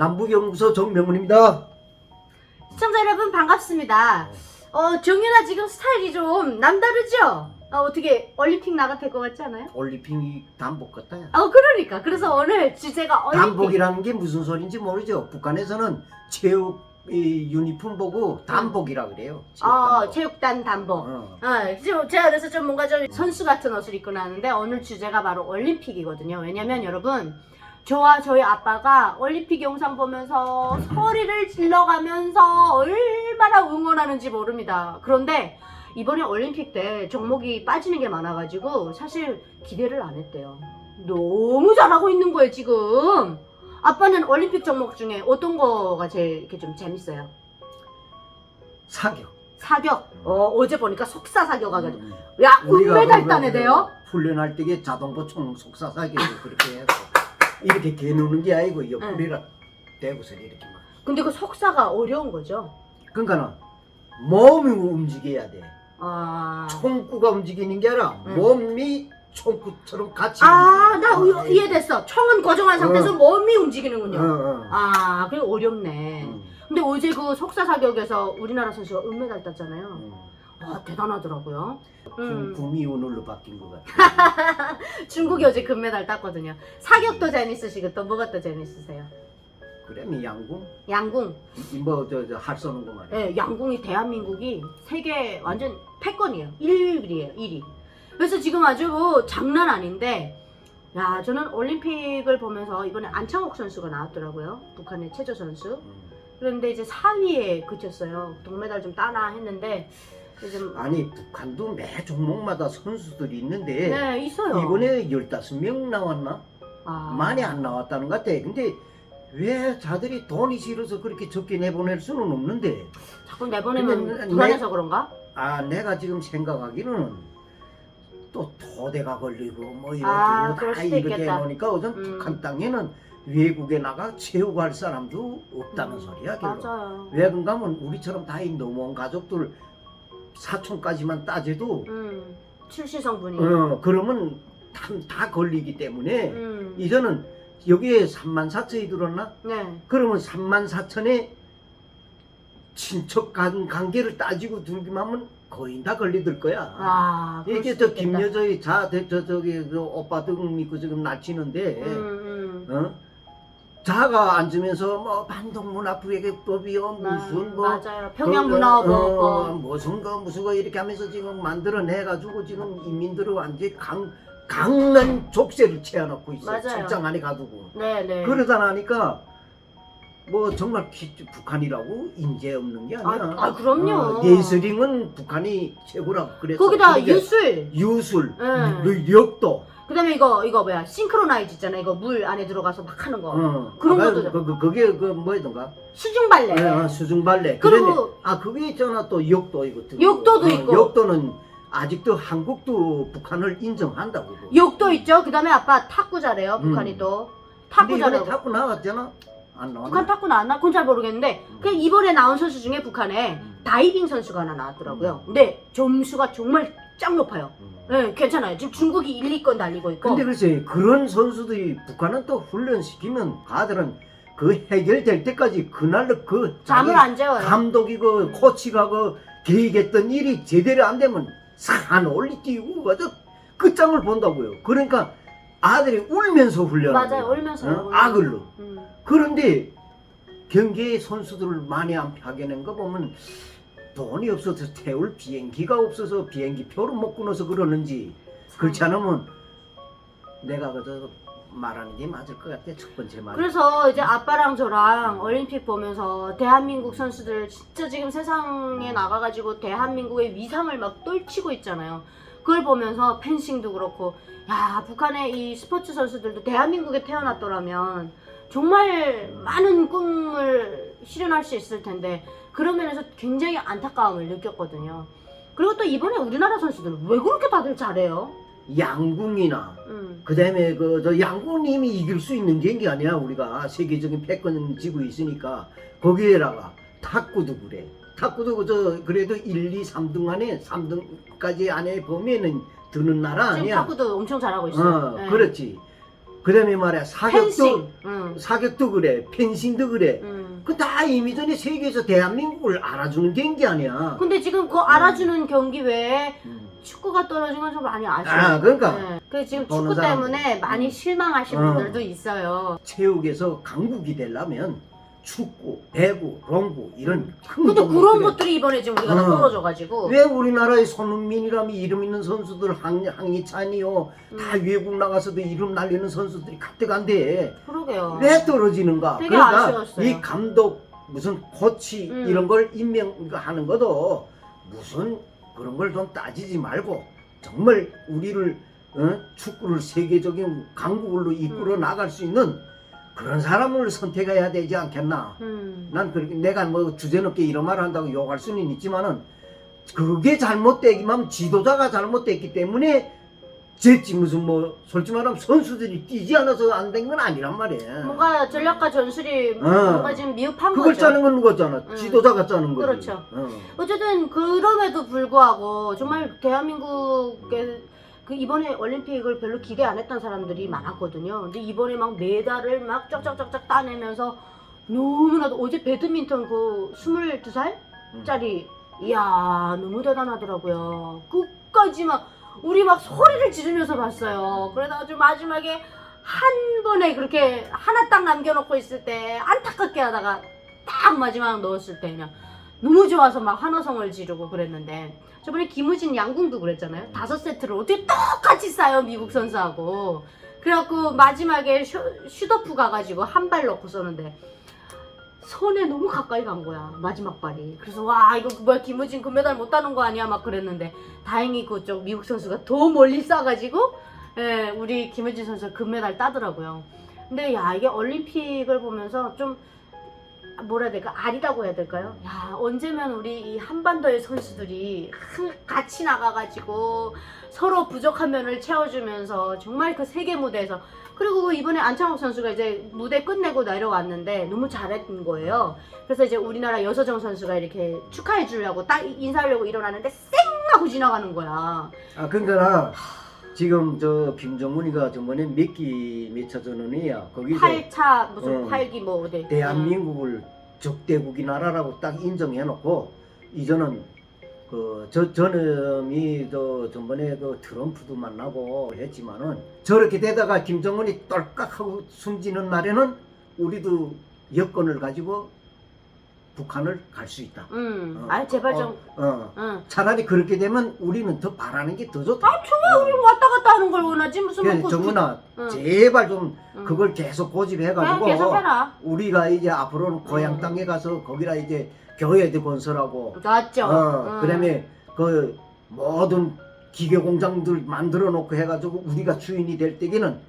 남북연구소 정명훈입니다. 시청자 여러분 반갑습니다. 어, 정윤아 지금 스타일이 좀 남다르죠? 어, 어떻게 올림픽 나가 될 것 같지 않아요? 올림픽이 단복 같다. 야. 어, 그러니까. 그래서 오늘 주제가 올림픽. 단복이라는 게 무슨 소리인지 모르죠. 북한에서는 체육 이 유니폼 보고 단복이라 그래요. 체육 어. 체육단 단복. 어. 어, 지금 제가 그래서 좀 뭔가 좀 선수 같은 옷을 입고 나왔는데 오늘 주제가 바로 올림픽이거든요. 왜냐면 여러분 저와 저희 아빠가 올림픽 영상 보면서 소리를 질러가면서 얼마나 응원하는지 모릅니다. 그런데 이번에 올림픽 때 종목이 빠지는 게 많아가지고 사실 기대를 안 했대요. 너무 잘하고 있는 거예요 지금. 아빠는 올림픽 종목 중에 어떤 거가 제일 이렇게 좀 재밌어요? 사격. 사격. 어, 어제 보니까 속사 사격하거든. 음. 야, 우리가 은메달 그- 따내대요? 그 훈련할 때게 자동보 총 속사사격을 그렇게 해서 이렇게 개누는 게 아니고 옆구리를 대고서 이렇게 막. 근데 그 속사가 어려운 거죠. 그러니까는 몸이 움직여야 돼. 아, 총구가 움직이는 게 아니라 응. 몸이 총구처럼 같이. 아, 나 움직이는 거야. 이- 이해됐어. 총은 고정한 상태에서 어. 몸이 움직이는군요. 어, 어. 아, 그게 어렵네. 음, 근데 어제 그 속사 사격에서 우리나라 선수가 은메달 땄잖아요. 음. 아, 대단하더라고요. 음. 구미 오늘로 바뀐 것 같아. 중국이 어제 금메달 땄거든요. 사격도 재밌으시고 또 뭐가 또 재밌으세요? 그러면 양궁 양궁. 뭐저저할 쏘는 거 말이야. 예, 양궁이 대한민국이 세계 완전 패권이에요. 1위예요, 1위. 그래서 지금 아주 뭐 장난 아닌데, 야, 저는 올림픽을 보면서 이번에 안창욱 선수가 나왔더라고요. 북한의 체조 선수. 음. 그런데 이제 4위에 그쳤어요. 동메달 좀 따나 했는데, 요즘. 아니 북한도 매 종목마다 선수들이 있는데 네, 있어요. 이번에 15명 나왔나? 아, 많이 안 나왔다는 것 같아. 근데 왜 자들이 돈이 싫어서 그렇게 적게 내보낼 수는 없는데 자꾸 내보내면 불안해서 그런가? 아 내가 지금 생각하기로는 또 토대가 걸리고 뭐 아, 이렇게 그럴 다 수도 이렇게 있겠다. 해놓으니까 우선 음. 북한 땅에는 외국에 나가 체육할 사람도 없다는 음, 소리야 결국. 맞아요. 왜 그런가 하면 우리처럼 다이 넘어온 가족들 사촌까지만 따져도 음, 출시 성분이. 어, 그러면 다, 다 걸리기 때문에 음, 이제는 여기에 3만 4천이 들었나? 네. 그러면 3만 4천에 친척 관, 관계를 따지고 들기만 하면 거의 다 걸리들 거야. 아, 그럴 이게 수도 저 있겠다. 김여저의 자, 저, 저기, 그 오빠 등 믿고 지금 날치는데, 음, 음. 어? 자가 앉으면서 뭐 반동문화부회계법이요, 무슨 뭐. 맞아요. 평양 그, 문화법. 어, 어, 무슨 거 무슨 거 이렇게 하면서 지금 만들어내 가지고 지금 인민들을 완전히 강 강난 족쇄를 채워놓고 있어 맞아요. 책장 안에 가두고 네, 네. 그러다 나니까 뭐 정말 기- 북한이라고 인재 없는 게 아니야. 아, 아, 그럼요. 어, 예술인은 북한이 최고라고 그랬어. 거기다 유술. 유술, 응. 유- 역도. 그다음에 이거 이거 뭐야? 싱크로나이즈 있잖아. 이거 물 안에 들어가서 막 하는 거. 어. 그런 아, 것도 그, 그, 그게 그 뭐였던가? 수중 발레. 어, 수중 발레. 그리고- 그런데 아 그게 있잖아 또 역도 이거. 역도도 있고. 역도는 아직도 한국도 북한을 인정한다고. 그거. 욕도 있죠. 그다음에 아빠 탁구 잘해요. 북한이 음. 또 근데 탁구 이번에 잘하고. 탁구 나왔잖아. 안 나왔나? 북한 탁구 나왔나? 그건 잘 모르겠는데 음. 그 이번에 나온 선수 중에 북한에 음. 다이빙 선수가 하나 나왔더라고요. 근데 점수가 정말 짱 높아요. 음. 네, 괜찮아요. 지금 중국이 1, 2권 달리고 있고. 근데 글쎄 그런 선수들이 북한은 또 훈련시키면 가들은 그 해결될 때까지 그날로 그 잠을 자기 안 재워요. 감독이 그 코치가 그 계획했던 일이 제대로 안 되면 산 올리 뛰고 가서 끝장을 본다고요. 그러니까 아들이 울면서 훈련하는 맞아요. 울면서요. 어? 악을로. 음. 그런데 경기에 선수들을 많이 안 파견한 거 보면 돈이 없어서 태울 비행기가 없어서 비행기 표를 못 끊어서 그러는지 그렇지 않으면 내가 그저 말하는 게 맞을 것 같아 첫 번째 말. 그래서 이제 아빠랑 저랑 올림픽 보면서 대한민국 선수들 진짜 지금 세상에 나가가지고 대한민국의 위상을 막 떨치고 있잖아요. 그걸 보면서 펜싱도 그렇고, 야, 북한의 이 스포츠 선수들도 대한민국에 태어났더라면 정말 많은 꿈을 실현할 수 있을 텐데, 그런 면에서 굉장히 안타까움을 느꼈거든요. 그리고 또 이번에 우리나라 선수들은 왜 그렇게 다들 잘해요? 양궁이나 음. 그다음에 그 저 양궁님이 이길 수 있는 게 아니야 우리가 세계적인 패권 지고 있으니까 거기에다가 탁구도 그래. 탁구도 그저 그래도 1, 2, 3등 안에 3등까지 안에 보면은 드는 나라 지금 아니야. 탁구도 엄청 잘하고 있어요. 어, 네. 그렇지. 그다음에 말이야 사격도 펜싱. 응. 사격도 그래 펜싱도 그래 응. 그 다 이미 전에 세계에서 대한민국을 알아주는 경기 아니야. 근데 지금 그 알아주는 경기 외에 음. 축구가 떨어진 건 좀 많이 아쉬워요. 아 그러니까 네. 그 지금 보는 축구 사람들. 때문에 많이 실망하신 어. 분들도 있어요. 체육에서 강국이 되려면 축구, 배구, 롱구 이런 근데 항 그런 것들이 이번에 지금 우리가 다 어. 떨어져가지고 왜 우리나라의 손흥민이라면 이름 있는 선수들 항, 항이찬이요 다 음. 외국 나가서도 이름 날리는 선수들이 가득한데 그러게요. 왜 떨어지는가? 되게 그러니까 아쉬웠어요. 이 감독 무슨 코치 음. 이런 걸 임명하는 것도 무슨 그런 걸 좀 따지지 말고 정말 우리를 어? 축구를 세계적인 강국으로 이끌어 음. 나갈 수 있는 그런 사람을 선택해야 되지 않겠나? 음. 난 그렇게 내가 뭐 주제넘게 이런 말을 한다고 욕할 수는 있지만은 그게 잘못되기만 지도자가 잘못됐기 때문에 졌지 무슨 뭐 솔직히 말하면 선수들이 뛰지 않아서 안 된 건 아니란 말이야. 뭔가 전략과 전술이 어. 뭔가 지금 미흡한 그걸 거죠. 짜는 건 누구잖아. 음. 지도자가 짜는 거지. 그렇죠. 어. 어쨌든 그럼에도 불구하고 정말 대한민국의 그 이번에 올림픽을 별로 기대 안 했던 사람들이 많았거든요. 근데 이번에 막 메달을 막 쩍쩍쩍쩍 따내면서 너무나도 어제 배드민턴 그 22살짜리 이야 너무 대단하더라고요. 끝까지 막 우리 막 소리를 지르면서 봤어요. 그래가지고 마지막에 한 번에 그렇게 하나 딱 남겨놓고 있을 때 안타깝게 하다가 딱 마지막 넣었을 때 그냥 너무 좋아서 막 환호성을 지르고 그랬는데 저번에 김우진 양궁도 그랬잖아요. 다섯 세트를 어떻게 똑같이 싸요 미국 선수하고. 그래갖고 마지막에 슈, 슈더프 가가지고 한 발 넣고 쏘는데 손에 너무 가까이 간 거야 마지막 발이. 그래서 와 이거 뭐야 김우진 금메달 못 따는 거 아니야 막 그랬는데 다행히 그쪽 미국 선수가 더 멀리 쏴가지고 예, 우리 김우진 선수 금메달 따더라고요. 근데 야 이게 올림픽을 보면서 좀 뭐라 해야 될까 아리라고 해야 될까요? 야 언제면 우리 이 한반도의 선수들이 한- 같이 나가가지고 서로 부족한 면을 채워주면서 정말 그 세계 무대에서 그리고 이번에 안창욱 선수가 이제 무대 끝내고 내려왔는데 너무 잘했던 거예요. 그래서 이제 우리나라 여서정 선수가 이렇게 축하해 주려고 딱 인사하려고 일어나는데 쌩 하고 지나가는 거야. 아 그러니까 나 지금 저 김정은이가 저번에 몇기 몇차 전원이야 거기서 8차 무슨 어. 8기 뭐 어디 대한민국을 적대국이 나라라고 딱 인정해놓고 이전은 그저 저놈이 저 전번에 그 트럼프도 만나고 했지만은 저렇게 되다가 김정은이 떨깍하고 숨지는 날에는 우리도 여건을 가지고 북한을 갈 수 있다. 음, 어, 아 제발 좀, 어, 어. 응. 차라리 그렇게 되면 우리는 더 바라는 게 더 좋다. 아, 좋아, 우리 왔다 갔다 하는 걸 원하지 무슨 그래서 뭐 그- 정은아 응. 제발 좀 응. 그걸 계속 고집해가지고 계속 해라. 우리가 이제 앞으로는 고향 응. 땅에 가서 거기다 이제 교회도 건설하고 맞죠. 어, 응. 그다음에 그 모든 기계 공장들 만들어 놓고 해가지고 우리가 주인이 될 때에는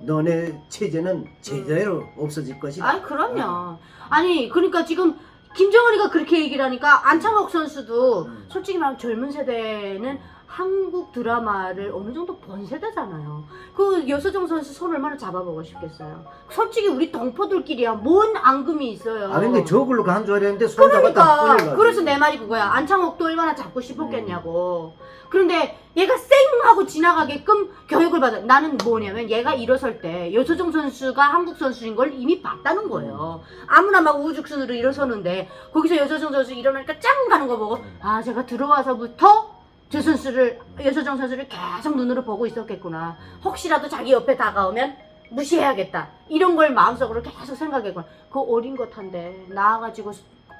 너네 체제는 제대로 없어질 것이다. 아니 그럼요. 아니 그러니까 지금 김정은이가 그렇게 얘기를 하니까 안창욱 선수도 음. 솔직히 말하면 젊은 세대는 한국 드라마를 어느 정도 본 세대잖아요. 그 여서정 선수 손 얼마나 잡아보고 싶겠어요. 솔직히 우리 동포들끼리야 뭔 앙금이 있어요. 아 근데 저걸로 간 줄 알았는데 손잡아 딱 그러니까. 그래서 내 말이 그거야 안창욱도 얼마나 잡고 싶었겠냐고 그런데 얘가 쌩 하고 지나가게끔 교육을 받아 나는 뭐냐면 얘가 일어설 때 여서정 선수가 한국 선수인 걸 이미 봤다는 거예요 아무나 막 우후죽순으로 일어서는데 거기서 여서정 선수 일어나니까 짱 가는 거 보고 아 제가 들어와서부터 저 선수를 여서정 선수를 계속 눈으로 보고 있었겠구나 혹시라도 자기 옆에 다가오면 무시해야겠다 이런 걸 마음속으로 계속 생각했구나 그 어린 것 한데 나와가지고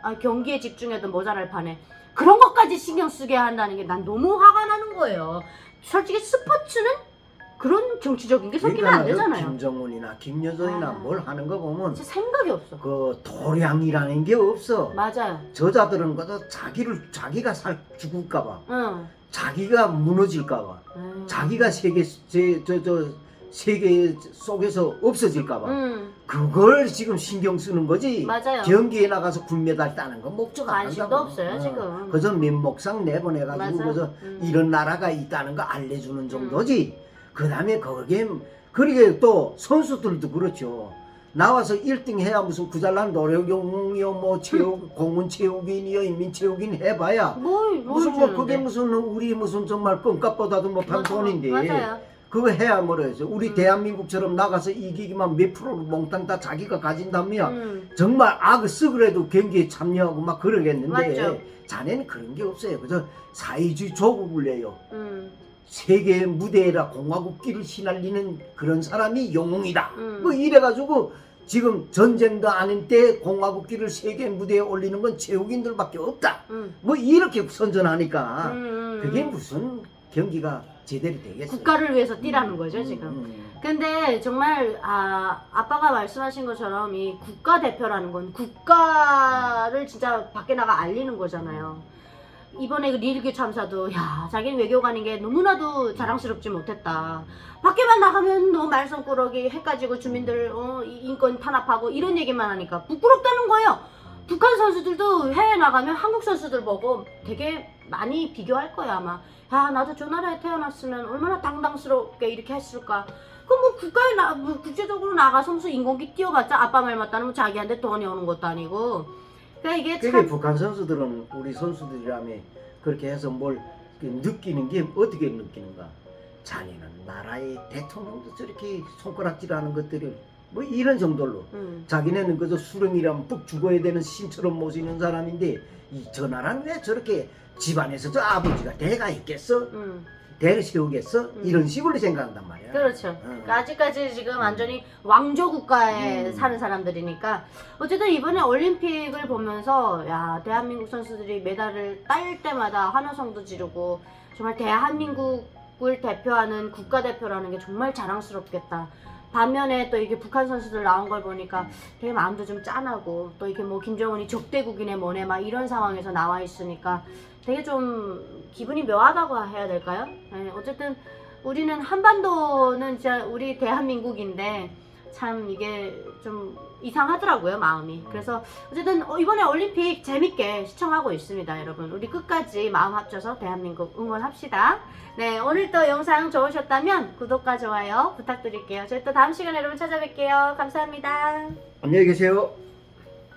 아, 경기에 집중해도 모자랄 판에 그런 것까지 신경 쓰게 한다는 게 난 너무 화가 나는 거예요. 솔직히 스포츠는 그런 정치적인 게 섞이면 안 되잖아요. 김정은이나 김여정이나 아. 뭘 하는 거 보면 진짜 생각이 없어. 그 도량이라는 게 없어. 맞아요. 저자들은 그저 자기를 자기가 살 죽을까 봐, 응. 자기가 무너질까봐, 음. 자기가 세계 제저저 세계 속에서 없어질까봐 응. 그걸 지금 신경 쓰는 거지. 맞아요. 경기에 나가서 금메달 따는 건 목적 안 관심도 한다고. 없어요, 어. 지금. 그저 면목상 내보내가지고 맞아. 그저 음. 이런 나라가 있다는 거 알려주는 정도지. 그 다음에 거기에 그러게 또 선수들도 그렇죠. 나와서 1등 해야 무슨 구잘난 노력용이요 뭐 체육 공군 체육인이요 인민 체육인 해봐야 뭘, 뭘 무슨 뭐 주는데. 그게 무슨 우리 무슨 정말 껌값보다도 못한 맞아. 돈인데 맞아요. 그거 해야 뭐래서 우리 음. 대한민국처럼 나가서 이기기만 몇 프로를 몽땅 다 자기가 가진다면 음. 정말 정말 악을 쓰그래도 경기에 참여하고 막 그러겠는데 맞죠. 자네는 그런 게 없어요. 그저 사회주의 조국을 내요. 음. 세계 무대에라 공화국기를 휘날리는 그런 사람이 영웅이다. 음. 뭐 이래가지고 지금 전쟁도 아닌 때 공화국기를 세계 무대에 올리는 건 제국인들밖에 없다. 음. 뭐 이렇게 선전하니까 음. 그게 무슨 경기가 제대로 되겠어요. 국가를 위해서 뛰라는 거죠 지금. 음. 근데 정말 아 아빠가 말씀하신 것처럼 이 국가 대표라는 건 국가를 진짜 밖에 나가 알리는 거잖아요. 이번에 그 리르규 참사도 야 자기는 외교관인 게 너무나도 자랑스럽지 못했다. 밖에만 나가면 너 말썽꾸러기 해가지고 주민들 어, 이- 인권 탄압하고 이런 얘기만 하니까 부끄럽다는 거예요. 북한 선수들도 해외 나가면 한국 선수들 보고 되게 많이 비교할 거야 아마. 야 나도 저 나라에 태어났으면 얼마나 당당스럽게 이렇게 했을까. 그럼 뭐 국가에 나, 뭐 국제적으로 나가 선수 인공기 뛰어봤자 아빠 말 맞다는 뭐 자기한테 돈이 오는 것도 아니고. 그러니까 이게 그게 참 북한 선수들은 우리 선수들이라면 그렇게 해서 뭘 느끼는 게 어떻게 느끼는가? 자네는 나라의 대통령도 저렇게 손가락질하는 것들을 뭐 이런 정도로 음, 자기네는 그저 수령이라면 푹 죽어야 되는 신처럼 모시는 사람인데 이 저 나라는 왜 저렇게 집안에서 저 아버지가 대가 있겠어? 음, 대를 세우겠어? 음. 이런 식으로 생각한단 말이야. 그렇죠. 어. 그러니까 아직까지 지금 완전히 왕조 국가에 음. 사는 사람들이니까 어쨌든 이번에 올림픽을 보면서 야 대한민국 선수들이 메달을 딸 때마다 환호성도 지르고 정말 대한민국을 대표하는 국가 대표라는 게 정말 자랑스럽겠다. 반면에 또 이게 북한 선수들 나온 걸 보니까 되게 마음도 좀 짠하고 또 이게 뭐 김정은이 적대국이네 뭐네 막 이런 상황에서 나와 있으니까 되게 좀 기분이 묘하다고 해야 될까요? 네, 어쨌든 우리는 한반도는 진짜 우리 대한민국인데 참 이게 좀 이상하더라고요 마음이. 그래서 어쨌든 어, 이번에 올림픽 재밌게 시청하고 있습니다 여러분. 우리 끝까지 마음 합쳐서 대한민국 응원합시다. 네 오늘 또 영상 좋으셨다면 구독과 좋아요 부탁드릴게요. 저희 또 다음 시간에 여러분 찾아뵐게요. 감사합니다. 안녕히 계세요.